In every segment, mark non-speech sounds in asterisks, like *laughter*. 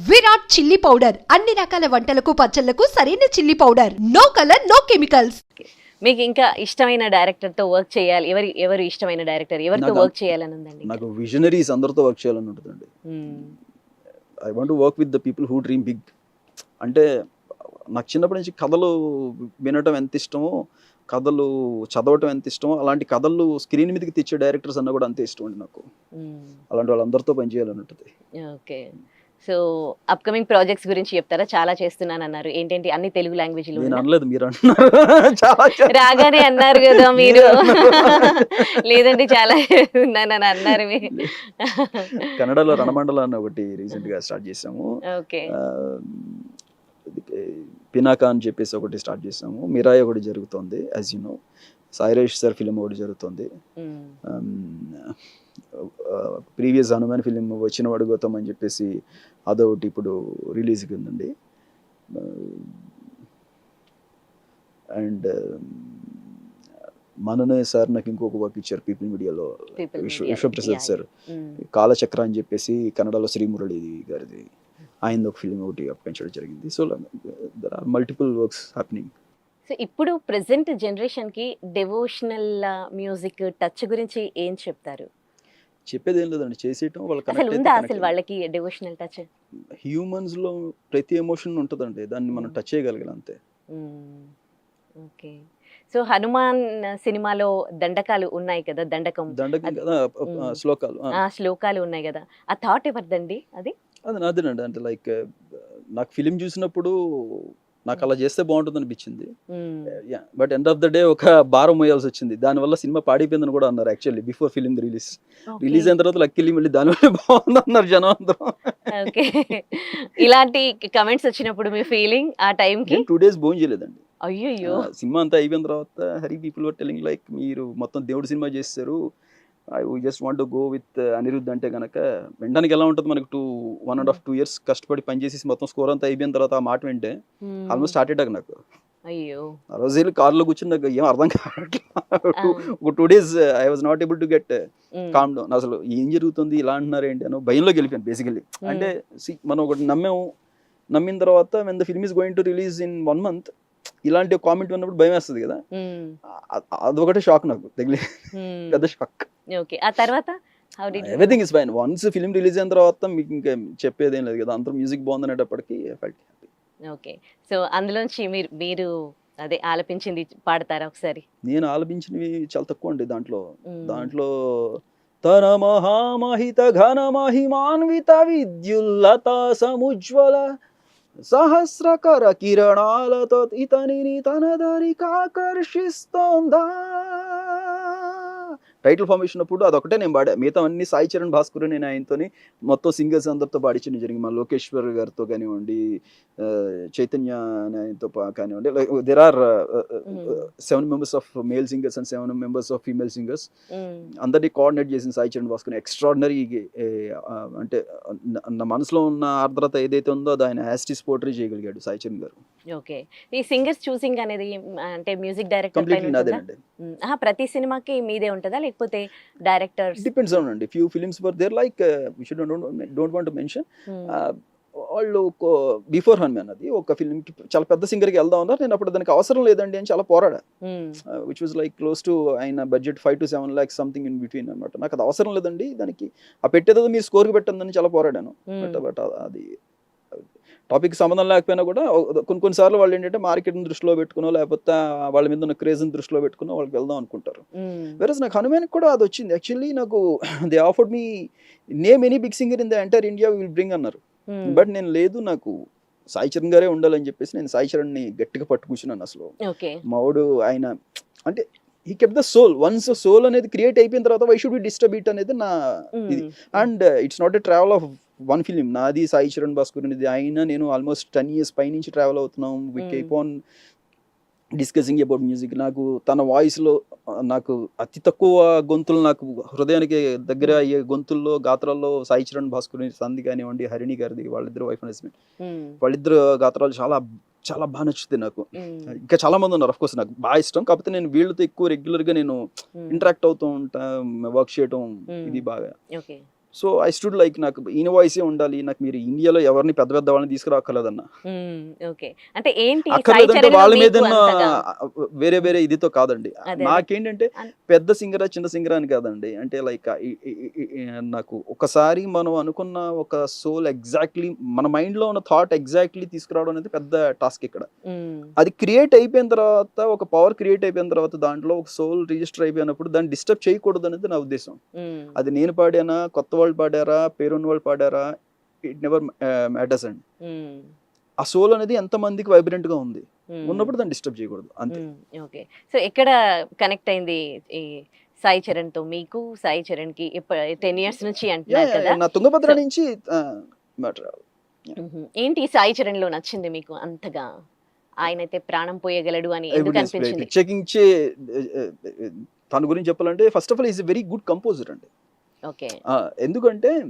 Virat chilli powder. అన్ని రకాల వంటలకు పచ్చళ్ళకు సరైన chilli powder. No colour no chemicals. మీకు ఇంకా ఇష్టమైన డైరెక్టర్తో వర్క్ చేయాలి. ఎవరి ఎవరు ఇష్టమైన డైరెక్టర్? ఎవరితో నాకు- వర్క్ చేయాలని ఉందండి? నాకు విజనరీస్ అందరితో వర్క్ చేయాలని ఉంటుందండి. మ్మ్. I want work with the people who dream big అంటే నాకు చిన్నప్పటి నుంచి కథలు వినటం ఎంత ఇష్టమో కథలు చదవటం ఎంత ఇష్టమో అలాంటి కథలు స్క్రీన్ మీదకి తెచ్చే డైరెక్టర్స్ అన్న కూడా అంతే ఇష్టం అండి నాకు. మ్మ్. అలాంటి వాళ్ళందరితో పనిచేయాలని ఉంటుంది. ఓకే. సో అప్కమింగ్ ప్రాజెక్ట్స్ గురించి చెప్తారా? చాలా చేస్తున్నాను అన్నారు ఏంటంటి? అన్ని తెలుగు లాంగ్వేజ్? అనలేదు మీరు *laughs* రాగానే అన్నారు కదా మీరు. *laughs* లేదంటే చాలా ఉన్నానని అన్నారు కన్నడలో రణమండల అన్న ఒకటి రీసెంట్గా స్టార్ట్ చేసాము. ఓకే. పినాకా అని చెప్పేసి ఒకటి స్టార్ట్ చేసాము. మిరాయి ఒకటి జరుగుతుంది as you know సాయిరేష్ sir film ఒకటి జరుగుతుంది. ప్రీవియస్ హనుమాన్ ఫిలిం వచ్చిన వాడు గౌతమ్ అని చెప్పేసి అదొకటి ఇప్పుడు రిలీజ్కి ఉందండి అండ్ మననే సార్ నాకు ఇంకొక వర్క్ ఇచ్చారు పీపుల్ మీడియాలో విశ్వ. విశ్వప్రసాద్ సార్ మ్మ్. కాలచక్ర అని చెప్పేసి కన్నడలో శ్రీమురళి గారిది ఆయన ఒక ఫిలిం ఒకటి అప్పించడం జరిగింది so there are multiple works happening so ఇప్పుడు ప్రెసెంట్ జనరేషన్కి డెవోషనల్ మ్యూజిక్ టచ్ గురించి ఏం చెప్తారు? చెప్పేది ఏం లేదండి. చేసేయటం అసలు ఉందా అసలు వాళ్ళకి డెవోషనల్ టచ్ హ్యూమన్స్లో ప్రతి ఎమోషన్ ఉంటుందండి. దాన్ని మనం. టచ్ చేయగలగాలి అంతే. ఓకే. సో హనుమాన్ సినిమాలో దండకాలు ఉన్నాయి కదా దండకం. దండకం కదా శ్లోకాలు ఆ. శ్లోకాలు ఉన్నాయి కదా. ఆ థాట్ ఎవరిదండి అది? అది నాదేనండి. అంటే లైక్ నాకు ఫిలిం చూసినప్పుడు నాకు అలా చేస్తే బాగుంటుంది అనిపించింది but end of the day ఒక భారం మోయాల్సి వచ్చింది దానివల్ల సినిమా పాడైపోయిందని కూడా అన్నారు actually before film release release అయిన తర్వాత లక్కిలి మళ్ళీ దానివల్ల బాగుంది అన్నారు జనం అందరం. ఓకే. ఇలాంటి కమెంట్స్ వచ్చినప్పుడు మీ ఫీలింగ్ ఆ టైం కి? టూ డేస్ భోజనం చేయలేదండి. అయ్యో సినిమా అంతా అయిపోయిన తర్వాత హరి పీపుల్ వర్ టెలింగ్ లైక్ మీరు మొత్తం దేవుడి సినిమా చేస్తారు I just want go with Anirudh అంటే కనుక వినడానికి ఎలా ఉంటుంది మనకు two one and half two years కష్టపడి పనిచేసి మొత్తం స్కోర్ అంతా అయిపోయిన తర్వాత ఆ మాట వింటే ఆల్మోస్ట్ స్టార్ట్ అయ్యాక నాకు. అయ్యో. ఆ రోజు వెళ్ళి కార్లో కూర్చుని నాకు ఏం అర్థం కావట్లేదు. ఒక two days I was not able to get. Calm down అసలు ఏం జరుగుతుంది ఇలా అంటున్నారు ఏంటి అని భయంలోకి వెళ్ళిపోయాను బేసికల్లీ అంటే see, మనం ఒకటి నమ్మాము నమ్మిన తర్వాత when the film is going to release in one month ఇలాంటి కామెంట్ విన్నప్పుడు భయం వేస్తుంది కదా. అ- అదొకటే షాక్ నాకు. తగిలి. మ్మ్. పెద్ద షాక్ ఓకే. ఆ తర్వాత? Everything is fine once film release అయిన తర్వాత మీకు ఇంకా చెప్పేది లేదు కదా. అందరూ మ్యూజిక్ బాగుందనేటప్పటికి ఫెల్ట్ ఓకే. సో అందులోంచి మీరు మీరు అదే ఆలపించింది పాడతారా ఒకసారి? నేను ఆలపించినవి చాలా తక్కువ అండి దాంట్లో. దాంట్లో తన మహామహిత ఘన మహిమాన్విత విద్యుల్లత సముజ్వల సహస్రకర కిరణాలతో ఇతనిని తన దరికి ఆకర్షిస్తోందా? టైటిల్ ఫార్మేషన్ అప్పుడు అదొకటే నేను పాడా. మిగతా అన్ని సాయి చరణ్ భాస్కర్ నేను ఆయనతోని మొత్తం సింగర్స్ అందరితో పాడించడం జరిగింది. మా లోకేశ్వర్ గారితో కానివ్వండి చైతన్య ఆయనతో కానివ్వండి there are. Seven members of male singers and seven members of female singers. అందరినీ కోఆర్డినేట్ చేసిన సాయి చరణ్ భాస్కర్ ఎక్స్ట్రాడినరీ అంటే నా- మనసులో ఉన్న ఆర్ద్రత ఏదైతే ఉందో అది ఆయన యాస్టిస్ పోర్ట్రీ చేయగలిగాడు సాయి చరణ్ గారు. ఓకే ఈ సింగర్స్ చూసింగ్ అనేది అంటే మ్యూజిక్ డైరెక్టర్ కంప్లీట్లీ నాదేనండి. ప్రతి సినిమాకి మీదే ఉంటుందా? లేకపోతే డైరెక్టర్స్? డిపెండ్స్ ఆన్ అండి. Few films for there like should don't want mention వాళ్ళు బిఫోర్ హనుమాన్ అది ఒక ఫిల్మ్కి చాలా పెద్ద సింగర్కి వెళ్దాం అన్నారు. నేను అప్పుడు దానికి అవసరం లేదండి అని చాలా పోరాడా. Which was like close to ఆయన budget five to seven lakhs something in between అనమాట నాకు అది అవసరం లేదండి. దానికి ఆ పెట్టేదో మీరు స్కోర్కి పెట్టందని చాలా పోరాడాను. బట్ బట్ అది టాపిక్ సంబంధం లేకపోయినా కూడా కొన్ని కొన్నిసార్లు వాళ్ళు ఏంటంటే మార్కెట్ని దృష్టిలో పెట్టుకునో లేకపోతే వాళ్ళ మీద ఉన్న క్రేజ్ని దృష్టిలో పెట్టుకునో వాళ్ళకి వెళ్దాం అనుకుంటారు. వెరస్ నాకు హనుమాన్కి కూడా అది వచ్చింది. యాక్చువల్లీ నాకు they offered me name any big singer in the entire India will bring అన్నారు. బట్ నేను లేదు నాకు సాయి చరణ్ గారే ఉండాలని చెప్పేసి నేను సాయి చరణ్ని గట్టిగా పట్టు కూర్చున్నాను అసలు మావాడు ఆయన అంటే ఈ kept the soul once soul అనేది క్రియేట్ అయిపోయిన తర్వాత why should be disturb it అనేది నా ఇది. And it's not a travel of one film నాది సాయి చరణ్ భాస్కర్ ఇది అయినా నేను ఆల్మోస్ట్ టెన్ ఇయర్స్ పై నుంచి ట్రావెల్ అవుతున్నాం we. Keep on discussing about music నాకు తన వాయిస్లో నాకు అతి తక్కువ గొంతులు నాకు హృదయానికి దగ్గర అయ్యే గొంతుల్లో గాత్రాల్లో సాయి చరణ్ భాస్కర్ సంధి కానివ్వండి హరిణి గారిది వాళ్ళిద్దరు వైఫ్ అండ్ హస్బెండ్ వాళ్ళిద్దరు గాత్రాలు చాలా చాలా బాగా నచ్చుతాయి నాకు. ఇంకా చాలా మంది ఉన్నారు కోర్స్ నాకు బాగా ఇష్టం. కాకపోతే నేను వీళ్ళతో ఎక్కువ రెగ్యులర్గా నేను ఇంటరాక్ట్ అవుతూ ఉంటా వర్క్ చేయటం. ఇది బాగా. సో ఐ స్టూడ్ లైక్ నాకు ఈయన వాయిసే ఉండాలి నాకు మీరు ఇండియాలో ఎవరిని పెద్ద పెద్ద వాళ్ళని తీసుకురాక్కర్లేదన్న ఓకే అంటే ఏంటి సాయి అక్కర్లేదంటే వాళ్ళ మీద? వేరే వేరే ఇదితో కాదండి. నాకేంటంటే పెద్ద సింగరా చిన్న సింగరా అని కాదండి అంటే లైక్ నాకు ఒకసారి మనం అనుకున్న ఒక సోల్ ఎగ్జాక్ట్లీ మన మైండ్లో ఉన్న థాట్ ఎగ్జాక్ట్లీ తీసుకురావడం అనేది పెద్ద టాస్క్ ఇక్కడ. అది క్రియేట్ అయిపోయిన తర్వాత ఒక పవర్ క్రియేట్ అయిపోయిన తర్వాత దాంట్లో ఒక సోల్ రిజిస్టర్ అయిపోయినప్పుడు దాన్ని డిస్టర్బ్ చేయకూడదు అనేది నా ఉద్దేశం. అది నేను పాడానా కొత్త వాళ్ళు పాడారా పేరున్న వాళ్ళు పాడారా ఇట్ నెవర్ మ్యాటర్స్ అండి. ఆ సోల్ అనేది ఎంత మందికి వైబ్రెంట్గా ఉంది? మ్మ్. ఉన్నప్పుడు దాన్ని డిస్టర్బ్ చేయకూడదు అంతే. ఓకే సో ఎక్కడ కనెక్ట్ అయింది ఈ సాయి చరణ్తో? మీకు సాయి చరణ్కి టెన్ ఇయర్స్ నుంచి అంటున్నారు కదా. నా తుంగభద్ర నుంచి. ఏంటి సాయి చరణ్లో నచ్చింది మీకు అంతగా? ఆయన అయితే ప్రాణం పోయగలడు అని ఎందుకు అనిపించింది? uh, తన గురించి చెప్పాలంటే first of all is very good composer అండి. ఎందుకంటే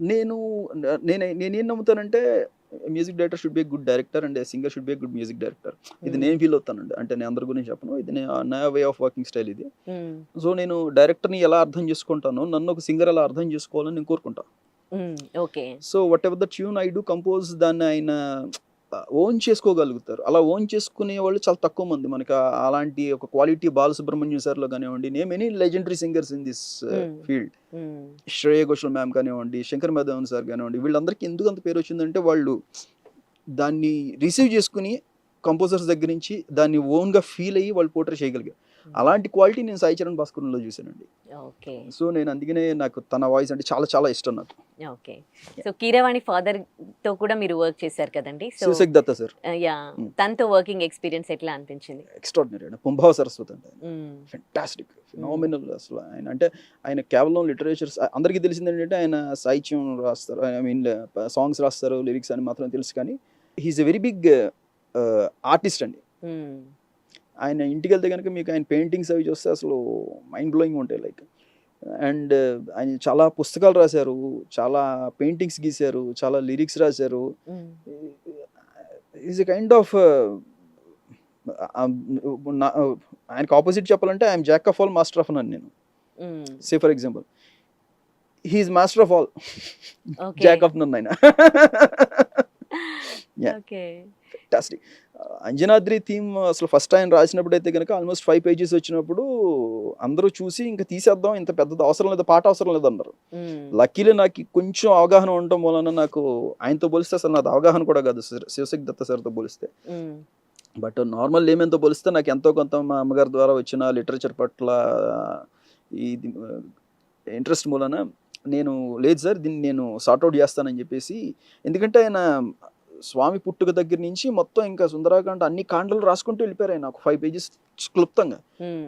నేను నేను నేనేం నమ్ముతానంటే music director should be good director and singer should be good music director ఇది నేను ఫీల్ అవుతానండి. అంటే నేను అందరి గురించి చెప్పను. ఇది నే- వే ఆఫ్ వర్కింగ్ స్టైల్ ఇది. మ్మ్. సో నేను డైరెక్టర్ని ఎలా అర్థం చేసుకుంటానో నన్ను ఒక సింగర్ ఎలా అర్థం చేసుకోవాలని నేను కోరుకుంటాను మ్మ్. Okay. So whatever the tune I do compose దాన్ని ఆయన ఓన్ చేసుకోగలుగుతారు అలా ఓన్ చేసుకునే వాళ్ళు చాలా తక్కువ మంది మనకి అలాంటి ఒక క్వాలిటీ బాలసుబ్రహ్మణ్యం సార్లో కానివ్వండి name any legendary singers in this. Field. Shreya Ghoshal ma'am కానివ్వండి శంకర్ మాధవన్ సార్ కానివ్వండి వీళ్ళందరికీ ఎందుకు అంత పేరు వచ్చిందంటే వాళ్ళు దాన్ని రిసీవ్ చేసుకుని కంపోజర్స్ దగ్గర నుంచి దాన్ని ఓన్గా ఫీల్ అయ్యి వాళ్ళు పోర్ట్రే చేయగలిగారు అలాంటి క్వాలిటీ నేను సాయి చరణ్ భాస్కర్లో చూశానండి. ఓకే. సో నేను అందుకనే నాకు తన వాయిస్ అంటే చాలా చాలా ఇష్టం నాకు. ఓకే. సో కీరవాణి ఫాదర్తో కూడా మీరు వర్క్ చేశారు కదండి. So Shivashakti Datta sir. Yeah. Mm. తనతో వర్కింగ్ ఎక్స్పీరియన్స్ ఎట్లా అనిపించింది? ఎక్స్ట్రాడినరీ అండి. పుంభావ సరస్వతి అంటే. ఫెంటాస్టిక్ ఫినామినల్ అసలు ఆయన. అంటే ఆయన కేవలం లిటరేచర్స్ అందరికీ తెలిసింది ఏంటంటే ఆయన సాహిత్యం రాస్తారు. ఐ మీన్ సాంగ్స్ రాస్తారు లిరిక్స్ అని మాత్రం తెలుసు కానీ he's a very big artist అండి. మ్మ్. ఆయన ఇంటికి వెళ్తే కనుక మీకు ఆయన పెయింటింగ్స్ అవి చూస్తే అసలు మైండ్ బ్లోయింగ్ ఉంటాయి లైక్ అండ్ ఆయన చాలా పుస్తకాలు రాశారు చాలా పెయింటింగ్స్ గీశారు చాలా లిరిక్స్ రాశారు. ఈజ్ ఎ కైండ్ ఆఫ్ ఆయనకు ఆపోజిట్ చెప్పాలంటే I'm jack of all master of none. నేను. Say for example he's master of all jack of none ఆయన. *laughs* అంజనాద్రి థీమ్ అసలు ఫస్ట్ ఆయన రాసినప్పుడు అయితే కనుక ఆల్మోస్ట్ ఫైవ్ పేజెస్ వచ్చినప్పుడు అందరూ చూసి ఇంకా తీసేద్దాం ఇంత పెద్దది అవసరం లేదు పాట అవసరం లేదు అన్నారు. లక్కీలో నాకు కొంచెం అవగాహన ఉండటం వలన నాకు ఆయనతో పోలిస్తే అసలు నాది అవగాహన కూడా కాదు శివ- శివశక్తి దత్త సార్తో పోలిస్తే. బట్ నార్మల్ లేమెంతో పోలిస్తే నాకు ఎంతో కొంత మా అమ్మగారి ద్వారా వచ్చిన లిటరేచర్ పట్ల ఇది ఇంట్రెస్ట్ మూలన నేను లేదు సార్ దీన్ని నేను సార్ట్అవుట్ చేస్తానని చెప్పేసి ఎందుకంటే ఆయన స్వామి పుట్టుక దగ్గర నుంచి మొత్తం ఇంకా సుందరాకాండ అన్ని కాండలు రాసుకుంటూ వెళ్ళిపోయారు ఆయన ఒక ఫైవ్ పేజెస్ క్లుప్తంగా.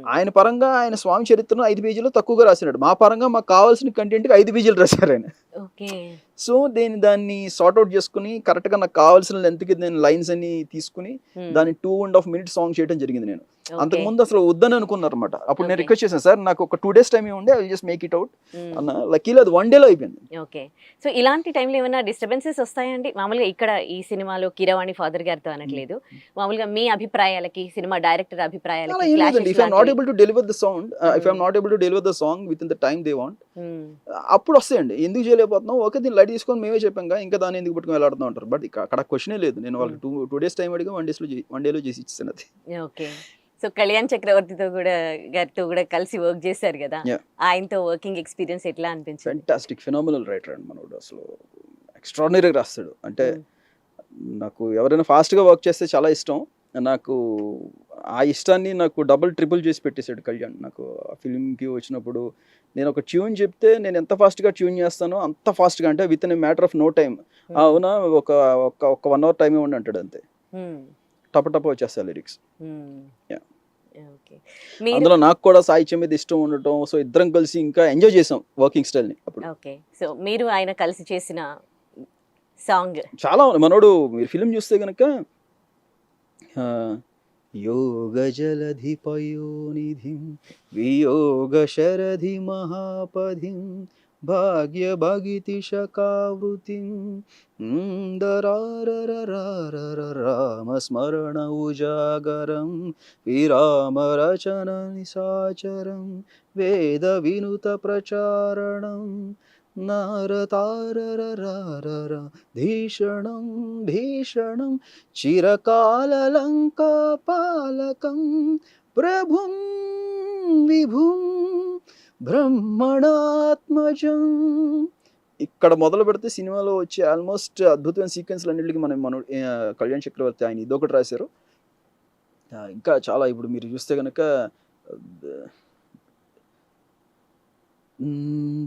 ఆయన పరంగా ఆయన స్వామి చరిత్రను ఐదు పేజీలు తక్కువగా రాసినాడు. మా పరంగా మాకు కావాల్సిన కంటెంట్కి ఐదు పేజీలు రాశారు ఆయన. సో నేను దాన్ని సార్ట్అవుట్ చేసుకుని కరెక్ట్గా నాకు కావాల్సిన లెంత్కి నేను లైన్స్ అన్ని తీసుకుని. దాన్ని two and half minute song చేయడం జరిగింది నేను. అంతకు ముందు అసలు వద్దని అనుకున్నారు అనమాట అప్పుడు నేను. రిక్వెస్ట్ చేశాను సార్ నాకు ఒక టూ డేస్ టైం ఉండే I just make it out. అన్న లక్కీలో అది వన్ డేలో అయిపోయింది ఓకే సో ఇలాంటి టైంలో ఏమైనా డిస్టర్బెన్సెస్ వస్తాయండి మామూలుగా ఇక్కడ ఈ సినిమాలో కిరవాణి ఫాదర్ గారితో అనట్లేదు మామూలుగా మీ అభిప్రాయాలకి సినిమా director అభిప్రాయాలకి if I'm not able to deliver the sound if Hmm. Not able to deliver the song within the time they want. అప్పుడు వస్తాయండి ఎందుకు చేయలేకపోతున్నాం ఓకే దీన్ని లైట్ తీసుకొని మేమే చెప్పాం ఇంకా దాన్ని ఎందుకు పట్టుకొని వెళ్ళాడుతూ ఉంటారు బట్ అక్కడ క్వశ్చనే లేదు. నేను వాళ్ళకి టూ టూ డేస్ టైం అడిగి వన్ డేస్లో వన్ డేలో చేసి ఇచ్చాను అది. ఓకే. సో కళ్యాణ్ చక్రవర్తితో కూడా గారితో కూడా కలిసి వర్క్ చేశారు కదా. ఆయనతో వర్కింగ్ ఎక్స్పీరియన్స్ ఎట్లా అనిపించింది? ఫెంటాస్టిక్ ఫినామినల్ రైటర్ అండి మనోడు. అసలు ఎక్స్ట్రాడినరీగా రాస్తాడు. అంటే. నాకు ఎవరైనా ఫాస్ట్గా వర్క్ చేస్తే చాలా ఇష్టం. నాకు ఆ ఇష్టాన్ని నాకు డబుల్ ట్రిపుల్ చేసి పెట్టేశాడు కళ్యాణ్. నాకు ఆ ఫిల్మ్కి వచ్చినప్పుడు నేను ఒక ట్యూన్ చెప్తే నేను ఎంత ఫాస్ట్గా ట్యూన్ చేస్తానో అంత ఫాస్ట్గా అంటే within matter of no time. అవునా? ఒక ఒక ఒక వన్ అవర్ టైం ఇవ్వండి అంటాడు అంతే. మ్మ్. టప టప వచ్చేస్తా లిరిక్స్ మీరు అందులో నాకు కూడా సాహిత్యం మీద ఇష్టం ఉండటం సో ఇద్దరం కలిసి ఇంకా ఎంజాయ్ చేసాం వర్కింగ్ స్టైల్ని అప్పుడు. ఓకే సో మీరు ఆయన కలిసి చేసిన సాంగ్ చాలా మనోడు మీరు ఫిలిం చూస్తే కనుక योगजलधिपयोनिधिं वियोगशरधिमहापधिं भाग्यभगितिशकावृतिं मन्दरारररारररामस्मरण उजागरं विरामरचननिसाचरं वेदविनुतप्रचारणम् భగితి భీషణం భీషణం చిరకాలలంకా పాలకం. ప్రభుం విభుం బ్రహ్మణాత్మజం. ఇక్కడ మొదలు పెడితే సినిమాలో వచ్చే ఆల్మోస్ట్ అద్భుతమైన సీక్వెన్స్లు అన్నింటికి మనం మన కళ్యాణ్ చక్రవర్తి ఆయన ఇదొకటి రాశారు. ఇంకా చాలా ఇప్పుడు మీరు చూస్తే కనుక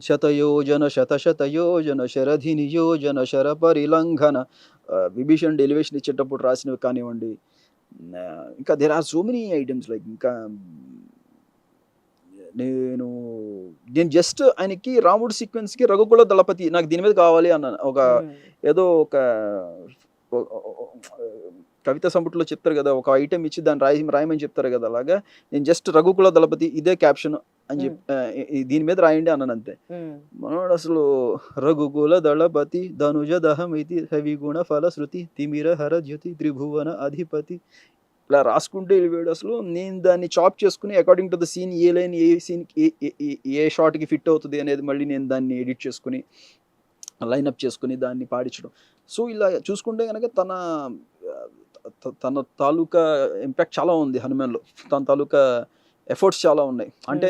శతయోజన శత శతయోజన శరధి నియోజన శర పరిలంఘన ఆ, విభీషణ్ ఎలివేషన్ ఇచ్చేటప్పుడు రాసినవి కానివ్వండి. ఇంకా there are so many items like ఇంకా నేను నేను జస్ట్ ఆయనకి రాముడు సీక్వెన్స్కి రఘుకుల దళపతి నాకు దీని మీద కావాలి అన్నాను ఒక ఏదో ఒక కవిత సంపుట్లో చెప్తారు కదా ఒక ఐటెం ఇచ్చి దాన్ని రాయి రాయమని చెప్తారు కదా అలాగా. నేను జస్ట్ రఘుకుల దళపతి ఇదే క్యాప్షన్ అని చెప్పి దీని మీద రాయండి అన్నాను అంతే. మనోడు అసలు రఘుకుల దళపతి ధనుజ దహమితి హవిగుణ ఫల శృతి తిమిర హర జ్యుతి త్రిభువన అధిపతి. ఇలా రాసుకుంటూ వెళ్ళిపోయాడు అసలు నేను దాన్ని చాప్ చేసుకుని according to the scene a line a scene a షార్ట్కి fit అవుతుంది అనేది మళ్ళీ నేను దాన్ని ఎడిట్ చేసుకుని లైనప్ చేసుకుని దాన్ని పాడించడం. సో ఇలా చూసుకుంటే కనుక తన తన తాలూకా ఇంపాక్ట్ చాలా ఉంది హనుమాన్లో. తన తాలూకా ఎఫర్ట్స్ చాలా ఉన్నాయి. అంటే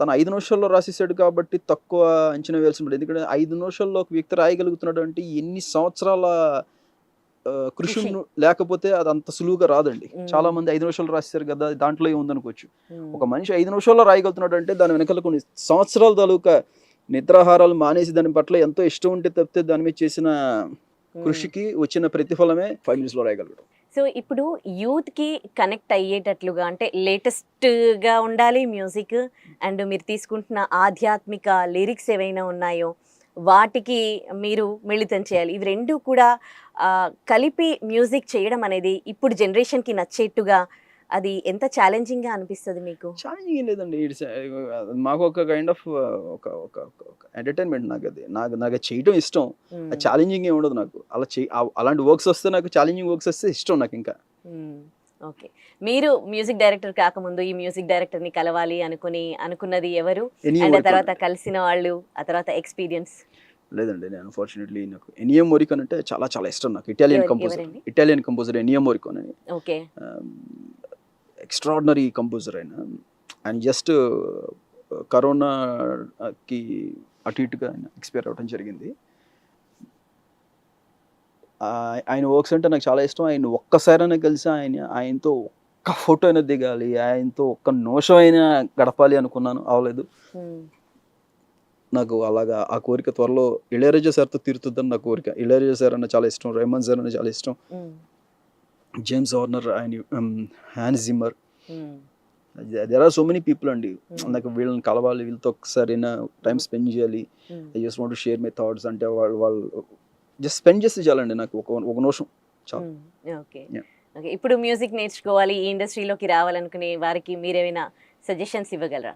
తన ఐదు నిమిషాల్లో రాసేసాడు కాబట్టి తక్కువ అంచనా వేయాల్సి ఉంటుంది ఎందుకంటే ఐదు నిమిషాల్లో ఒక వ్యక్తి రాయగలుగుతున్నాడు అంటే ఎన్ని సంవత్సరాల కృషి లేకపోతే అది అంత సులువుగా రాదండి. చాలా మంది ఐదు నిమిషాలు రాస్తారు కదా దాంట్లో ఏముందనుకోవచ్చు. ఒక మనిషి ఐదు నిమిషాల్లో రాయగలుగుతున్నాడు అంటే దాని వెనకాల కొన్ని సంవత్సరాల తాలూకా నిద్రాహారాలు మానేసి దాని పట్ల ఎంతో ఇష్టం ఉంటే తప్పితే దాని మీద చేసిన కృషికి వచ్చిన ప్రతిఫలమే ఫైవ్ మినిట్స్లో రాయగలగడం సో ఇప్పుడు యూత్కి కనెక్ట్ అయ్యేటట్లుగా అంటే లేటెస్ట్గా ఉండాలి మ్యూజిక్ అండ్ మీరు తీసుకుంటున్న ఆధ్యాత్మిక లిరిక్స్ ఏవైనా ఉన్నాయో వాటికి మీరు మిళితం చేయాలి. ఇవి రెండు కూడా కలిపి మ్యూజిక్ చేయడం అనేది ఇప్పుడు జనరేషన్కి నచ్చేట్టుగా అది ఎంత ఛాలెంజింగ్గా అనిపిస్తుంది మీకు? ఛాలెంజింగ్ ఏం లేదండి. ఇట్స్ మాకు ఒక కైండ్ ఆఫ్ ఒక ఒక ఎంటర్టైన్మెంట్ నాకు అది. నాకు నాకు చేయడం ఇష్టం. ఛాలెంజింగ్ ఏమి ఉండదు నాకు. అలా అలాంటి వర్క్స్ వస్తే నాకు ఛాలెంజింగ్ వర్క్స్ వస్తే ఇష్టం నాకు ఇంకా. ఓకే. మీరు మ్యూజిక్ డైరెక్టర్ కాకముందు ఈ మ్యూజిక్ డైరెక్టర్ని కలవాలి అనుకుని అనుకున్నది ఎవరు? అండ్ తర్వాత కలిసిన వాళ్ళు ఆ తర్వాత ఎక్స్పీరియన్స్? లేదండి. నేను అన్ఫార్చునేట్లీ నాకు ఎనియం మోరికన్ అంటే చాలా చాలా ఇష్టం నాకు. Italian composer? Italian composer Ennio Morricone అని. ఓకే. ఎక్స్ట్రాడినరీ కంపోజర్ ఆయన. ఆయన జస్ట్ కరోనాకి అటు ఇటుగా ఆయన ఎక్స్పైర్ అవ్వడం జరిగింది. ఆయన వర్క్స్ అంటే నాకు చాలా ఇష్టం. ఆయన ఒక్కసారైనా కలిసి ఆయన ఆయనతో ఒక్క ఫోటో అయినా దిగాలి ఆయనతో ఒక్క నిమిషం అయినా గడపాలి అనుకున్నాను. అవలేదు. మ్మ్. నాకు అలాగా ఆ కోరిక త్వరలో ఇళయరాజా సార్తో తీరుతుందని నా కోరిక. ఇళయరాజా సార్ అన్న చాలా ఇష్టం. రెహమాన్ సార్ అన్న చాలా ఇష్టం. మ్మ్. జేమ్స్ హార్నర్ ఆయన Hans Zimmer hmm. There are so many people అండి Hmm. నాకు వీళ్ళని కలవాలి వీళ్ళతో ఒకసారి టైం స్పెండ్ చేయాలి. I just want share my thoughts అంటే వాళ్ళు వాళ్ళు జస్ట్ స్పెండ్ చేస్తే చాలండి నాకు ఒక ఒక నిమిషం చాలు. ఓకే. ఓకే ఇప్పుడు మ్యూజిక్ నేర్చుకోవాలి ఈ ఇండస్ట్రీలోకి రావాలనుకునే వారికి మీరేమైనా సజెషన్స్ ఇవ్వగలరా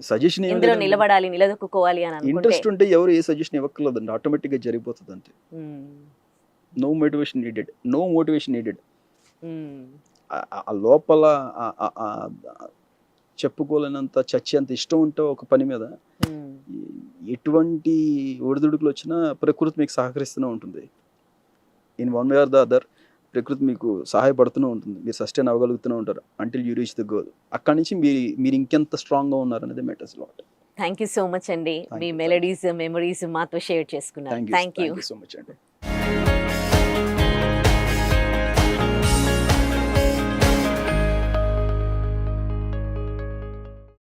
సజెషన్ ఇందులో నిలబడాలి నిలదొక్కుకోవాలి అని ఇంట్రెస్ట్ ఉంటే ఎవరు ఏ సజెషన్ ఇవ్వక్కర్లేదండి ఆటోమేటిక్గా జరిగిపోతుంది అంతే మ్మ్. No motivation needed no motivation needed. ఆ లోపల చెప్పుకోలేనంత చచ్చేంత ఇష్టం ఉంటే ఒక పని మీద. ఈ- ఎటువంటి ఒడిదుడుకులు వచ్చినా ప్రకృతి మీకు సహకరిస్తూనే ఉంటుంది. In one way or the other ప్రకృతి మీకు సహాయపడుతూనే ఉంటుంది. మీరు సస్టైన్ అవ్వగలుగుతూనే ఉంటారు. Until you reach the goal అక్కడి నుంచి మీరు మీరు ఇంకెంత స్ట్రాంగ్గా ఉన్నారు అనేది matters lot thank you so much అండి. మీ మెలడీస్ మెమరీస్ మాతో షేర్ చేసుకున్నారు. థ్యాంక్ యూ సో మచ్ అండి.